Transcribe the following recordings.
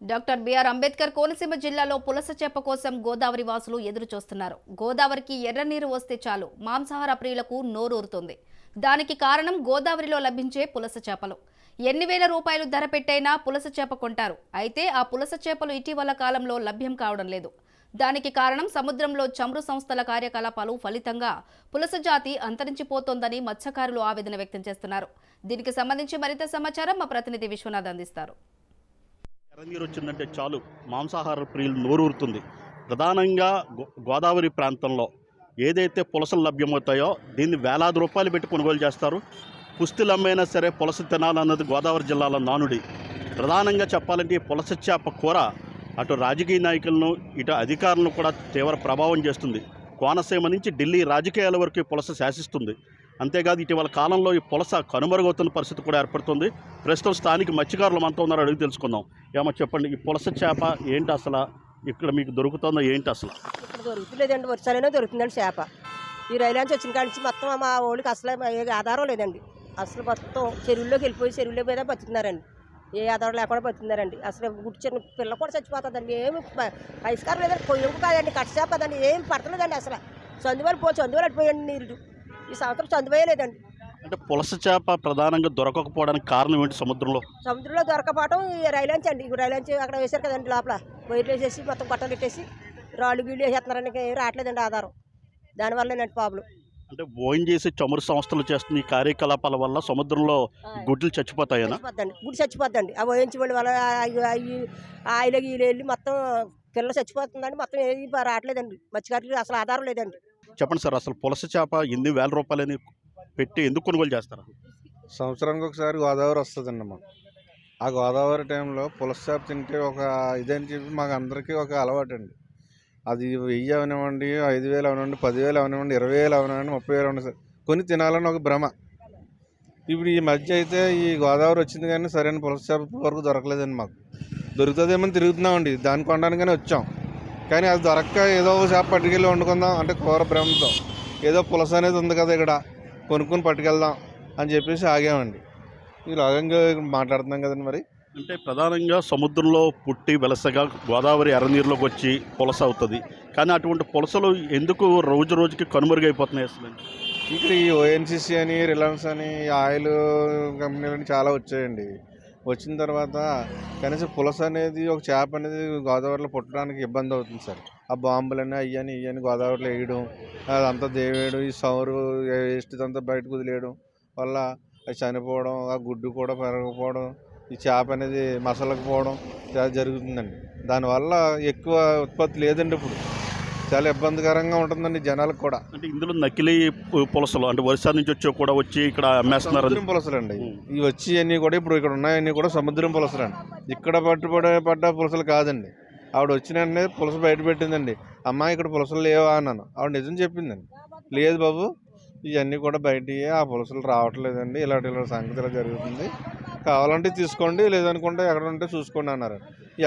Doctor BR Ambedkar Konaseema జిల్లాలో పులస చేప కోసం గోదావరి వాసులు ఎదురు చూస్తున్నారు గోదావరికి ఎర్ర నీరు వస్తే చాలు మాంసాహార ప్రియులకు నోరూరుతుంది. దానికి కారణం గోదావరిలో లభించే పులస చేపలు. ఎన్ని వేల రూపాయలు ధర పెట్టైనా పులస చేప కొంటారు. అయితే ఆ పులస చేపలు ఇటీవల కాలంలో లభ్యం కావడం లేదు. దానికి కారణం సముద్రంలో చమురు సంస్థల కార్యకలాపాలు ఫలితంగా పులస జాతి అంతరించిపోతోందని మత్స్యకారులు ఆవేదన వ్యక్తం చేస్తున్నారు. దీనికి సంబంధించి మరింత సమాచారం మా ప్రతినిధి విశ్వనాథ్ అందిస్తారు. ఎర్రనీరు వచ్చిందంటే చాలు. మాంసాహార ప్రియులు నోరూరుతుంది. ప్రధానంగా గో- గోదావరి ప్రాంతంలో ఏదైతే పులసలు లభ్యమవుతాయో దీన్ని వేలాది రూపాయలు పెట్టి కొనుగోలు చేస్తారు. పుస్తులు అమ్మైనా సరే పులస తినాలన్నది గోదావరి జిల్లాలో నానుడి. ప్రధానంగా చెప్పాలంటే ఈ పులస చేప కూర అటు రాజకీయ నాయకులను ఇటు అధికారులను కూడా తీవ్ర ప్రభావం చేస్తుంది. కోనసీమ నుంచి ఢిల్లీ రాజకీయాల వరకు పులస శాసిస్తుంది. అంతేకాదు ఇటీవల కాలంలో ఈ పులస కనుమరుగవుతున్న పరిస్థితి కూడా ఏర్పడుతుంది. ప్రస్తుతం స్థానిక మత్స్యకారులు మనతో ఉన్నారో అడిగి తెలుసుకుందాం. ఏమో చెప్పండి ఈ పులస చేప ఏంటి అసలు? ఇక్కడ మీకు దొరుకుతుందో ఏంటి అసలు? ఇక్కడ దొరుకుతులేదండి వర్షాలైనా దొరుకుతుందండి చేప. ఈ రైలు నుంచి వచ్చిన కాడి నుంచి మొత్తం మా ఊళ్ళకి అసలు ఆధారం లేదండి. అసలు మొత్తం చెరువుల్లోకి వెళ్ళిపోయి చెరువుల మీద బతుకుతున్నారండి. ఏ ఆధారం లేకుండా బతుకున్నారండి అసలు గుడి చిన్న పిల్ల కూడా చచ్చిపోతుందండి. ఏమి పరిష్కారం లేదండి. కొయ్యకు కాదండి కట్ చేప కదండి. ఏం పడతలేదండి అసలు. చందువాళ్ళు పో చందువాళ్ళు అడిపోయండి నీరు ఈ సంవత్సరం చందువే లేదండి అంటే పులస చేప ప్రధానంగా దొరకకపోవడానికి కారణం ఏంటి సముద్రంలో? సముద్రంలో దొరకపోవటం ఈ రైలు నుంచి అండి. ఈ రైలు నుంచి అక్కడ వేశారు కదండి లోపల. వైర్లు వేసేసి మొత్తం కొట్టలు పెట్టేసి రాళ్ళు గీళ్ళు వేసేస్తున్నారని ఏం రావట్లేదండి ఆధారం. దానివల్ల ప్రాబ్లం అంటే ఓన్ చేసి చమురు సంస్థలు చేస్తున్న ఈ కార్యకలాపాల వల్ల సముద్రంలో గుడ్లు చచ్చిపోతాయనా? చచ్చిపోద్దండి. గుడి చచ్చిపోద్దండి. ఆ వాళ్ళ వల్ల ఆయిల గీలు వెళ్ళి మొత్తం పిల్లలు చచ్చిపోతుందండి. మొత్తం ఏది రావట్లేదండి. మత్స్యకారులకి అసలు ఆధారం లేదండి. చెప్పండి సార్ అసలు పులస చేప ఎన్ని వేల రూపాయలని పెట్టి ఎందుకు కొనుగోలు చేస్తారు? సంవత్సరానికి ఒకసారి గోదావరి వస్తుందండి మాకు. ఆ గోదావరి టైంలో పులస చేప తింటే ఒక ఇదని చెప్పి మాకు అందరికీ ఒక అలవాటు అండి అది వెయ్యి అవనివ్వండి ఐదు వేలు అవనివ్వండి పదివేలు అవనివ్వండి ఇరవై వేలు అవనివ్వండి ముప్పై వేలు అవనివ్వండి కొని తినాలని ఒక భ్రమ. ఇప్పుడు ఈ మధ్య అయితే ఈ గోదావరి వచ్చింది కానీ సరైన పులస చేప వరకు దొరకలేదండి మాకు. దొరుకుతుందేమో తిరుగుతున్నామండి. దాన్ని కొనడానికనే వచ్చాం. కానీ అది దొరక్క ఏదో ఒక చేప పట్టుకెళ్ళి వండుకుందాం అంటే కూర భ్రమతో ఏదో పులస అనేది ఉంది కదా ఇక్కడ. కొనుక్కొని పట్టుకెళ్దాం అని చెప్పేసి ఆగామండి. ఈ లాగంగా మాట్లాడుతున్నాం కదండి మరి. అంటే ప్రధానంగా సముద్రంలో పుట్టి వెలసగా గోదావరి ఎర్రనీరులోకి వచ్చి పులస అవుతుంది. కానీ అటువంటి పులసలు ఎందుకు రోజు రోజుకి కనుమరుగైపోతున్నాయి అసలు? ఇక్కడ ఈ ఓఎన్సీసీ అని రిలయన్స్ అని ఆయిల్ కంపెనీలు అని చాలా వచ్చాయండి. వచ్చిన తర్వాత కనీసం పులస అనేది ఒక చేప అనేది గోదావరిలో పుట్టడానికి ఇబ్బంది అవుతుంది సార్. ఆ బాంబులని అయ్యని ఇయ్యని గోదావరిలో వేయడం అదంతా దేవేయడం ఈ సౌరు వేస్ట్ అంతా బయటకు వదిలేయడం వల్ల అది చనిపోవడం ఆ గుడ్డు కూడా పెరగకపోవడం ఈ చేప అనేది మసలకపోవడం చాలా జరుగుతుందండి. దానివల్ల ఎక్కువ ఉత్పత్తి లేదండి ఇప్పుడు. చాలా ఇబ్బందికరంగా ఉంటుందండి జనాలకు కూడా. అంటే ఇందులో నకిలీ పులసలు అంటే ఒరిస్సా నుంచి వచ్చి కూడా వచ్చి ఇక్కడ అమ్మేస్తున్నారు సముద్రం పులసలండి. ఇవి వచ్చి అన్నీ కూడా ఇప్పుడు ఇక్కడ ఉన్నాయన్నీ కూడా సముద్రం పులసలండి. ఇక్కడ పట్టుబడే పడ్డ పులసలు కాదండి. ఆవిడ వచ్చిన వెంటనే పులస బయట పెట్టిందండి. అమ్మా ఇక్కడ పులసలు లేవా అన్నాను. ఆవిడ నిజం చెప్పిందండి. లేదు బాబు ఇవన్నీ కూడా బయటికి ఆ పులసలు రావట్లేదండి. ఇలాంటి ఇలాంటి సంగతి ఇలా జరుగుతుంది. కావాలంటే తీసుకోండి లేదనుకుంటే ఎక్కడ ఉంటే చూసుకోండి అన్నారు.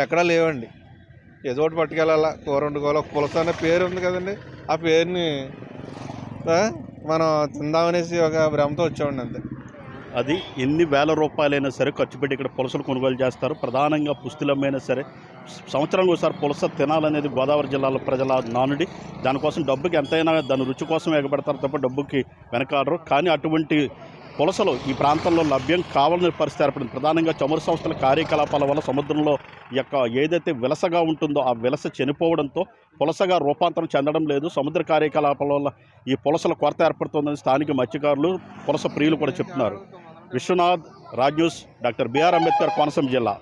ఎక్కడా లేవండి. ఏదో ఒకటి పట్టుకెళ్ళాలా? కూర వండుకోవాలి? ఒక పులస అనే పేరు ఉంది కదండి. ఆ పేరుని మనం తిందామనేసి ఒక భ్రమతో వచ్చామండి అంతే. అది ఎన్ని వేల రూపాయలైనా సరే ఖర్చు పెట్టి ఇక్కడ పులసలు కొనుగోలు చేస్తారు. ప్రధానంగా పుస్తులమైనా సరే సంవత్సరానికి ఒకసారి పులస తినాలనేది గోదావరి జిల్లాలో ప్రజల నానుడి. దానికోసం డబ్బుకి ఎంతైనా దాని రుచి కోసం ఎగబెడతారు తప్ప డబ్బుకి వెనకాడరు. కానీ అటువంటి పులసలు ఈ ప్రాంతంలో లభ్యం కావాలని పరిస్థితి ఏర్పడింది. ప్రధానంగా చమురు సంస్థల కార్యకలాపాల వల్ల సముద్రంలో యొక్క ఏదైతే విలసగా ఉంటుందో ఆ విలస చనిపోవడంతో పులసగా రూపాంతరం చెందడం లేదు. సముద్ర కార్యకలాపాల వల్ల ఈ పులసల కొరత ఏర్పడుతుందని స్థానిక మత్స్యకారులు పులస ప్రియులు కూడా చెప్తున్నారు. Viswanath Raj news doctor B R Ambedkar Konaseema జిల్లా.